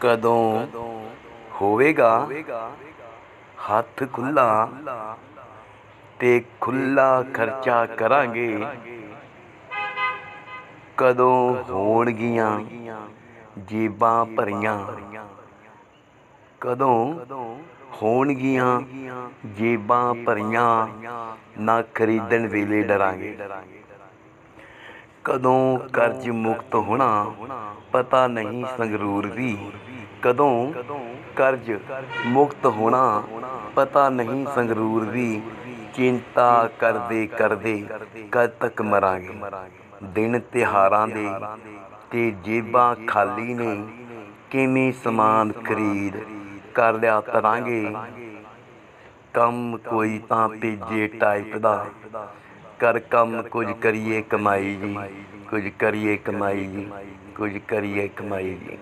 ਕਦੋਂ ਹੋਵੇਗਾ? ਹੱਥ ਖੁੱਲਾ ਤੇ ਖੁੱਲਾ ਖਰਚਾ ਕਰਾਂਗੇ। ਕਦੋਂ ਹੋਣਗੀਆਂ ਜੇਬਾਂ ਭਰੀਆਂ? ਕਦੋਂ ਹੋਣਗੀਆਂ ਜੇਬਾਂ ਭਰੀਆਂ? ਨਾ ਖਰੀਦਣ ਵੇਲੇ ਡਰਾਂਗੇ। ਕਦੋਂ ਕਰਜ਼ ਮੁਕਤ ਹੋਣਾ, ਪਤਾ ਨਹੀਂ ਸੰਗਰੂਰ ਦੀ ਕਦੋਂ ਕਰਜ਼ ਮੁਕਤ ਹੋਣਾ, ਪਤਾ ਨਹੀਂ ਸੰਗਰੂਰ ਦੀ ਚਿੰਤਾ ਕਰਦੇ ਕਰਦੇ ਕਦ ਤੱਕ ਮਰਾਂਗੇ? ਦਿਨ ਤਿਹਾਰਾਂ ਦੇ ਤੇ ਜੇਬਾਂ ਖਾਲੀ ਨੇ, ਕਿਵੇਂ ਸਮਾਨ ਖਰੀਦ ਕਰ ਲਿਆ ਤਰਾਂਗੇ? ਕੰਮ ਕੋਈ ਤਾਂ ਭੇਜੇ ਟਾਈਪ ਦਾ। ਕਰ ਕੰਮ ਕੁਝ ਕਰੀਏ ਕਮਾਈ ਜੀ ਕੁਝ ਕਰੀਏ ਕਮਾਈ ਜੀ। ਕੁਝ ਕਰੀਏ ਕਮਾਈ ਜੀ।